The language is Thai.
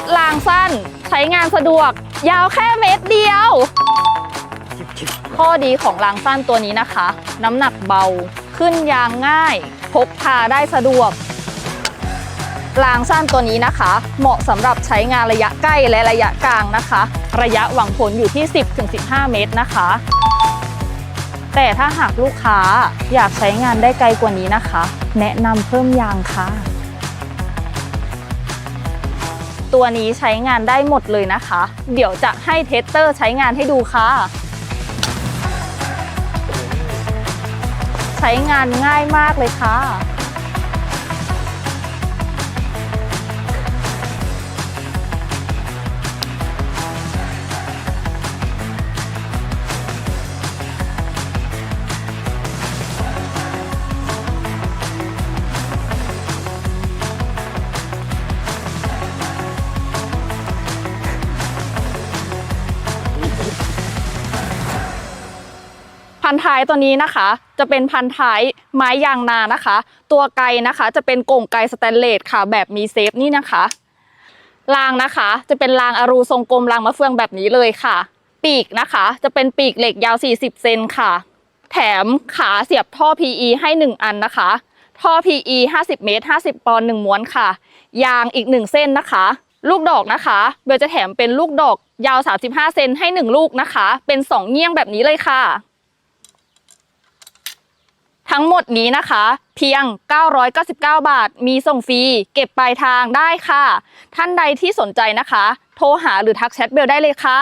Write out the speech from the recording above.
ตรางสั้น ใช้งานสะดวก ยาวแค่เมตรเดียว ข้อดีของรางสั้นตัวนี้นะคะ น้ำหนักเบา ขึ้นยางง่าย พกพาได้สะดวกรางสั้นตัวนี้นะคะ เหมาะสำหรับใช้งานระยะใกล้และระยะกลางนะคะ ระยะหวังผลอยู่ที่ 10-15 เมตรนะคะ แต่ถ้าหากลูกค้าอยากใช้งานได้ไกลกว่านี้นะคะ แนะนำเพิ่มยางค่ะ ตัวนี้ใช้งานได้หมดเลยนะคะ เดี๋ยวจะให้เทสเตอร์ใช้งานให้ดูค่ะ ใช้งานง่ายมากเลยค่ะ นท้ายตัวนี้นะคะ จะเป็นพันท้ายไม้ยางนานะคะ ตัวไกนะคะ จะเป็นกงไกสแตนเลสค่ะ แบบมีเซฟนี่นะคะรางนะคะ จะเป็นรางอรูทรงกลมรางมะเฟืองแบบนี้เลยค่ะ ปีกนะคะ จะเป็นปีกเหล็กยาว 40 เซนค่ะ แถมขาเสียบท่อ PE ให้ 1 อันนะคะ ท่อ PE 50 เมตร 50 ปอนด์1ม้วนค่ะ ยางอีก 1 เส้นนะคะ ลูกดอกนะคะ เบลจะแถมเป็นลูกดอกยาว 35 เซนให้ 1 ลูกนะคะ เป็น 2เงี้ยงแบบนี้เลยค่ะ ทั้งหมดนี้นะคะ เพียง 999 บาท มีส่งฟรี เก็บปลายทางได้ค่ะ ท่านใดที่สนใจนะคะ โทรหาหรือทักแชทเบลได้เลยค่ะ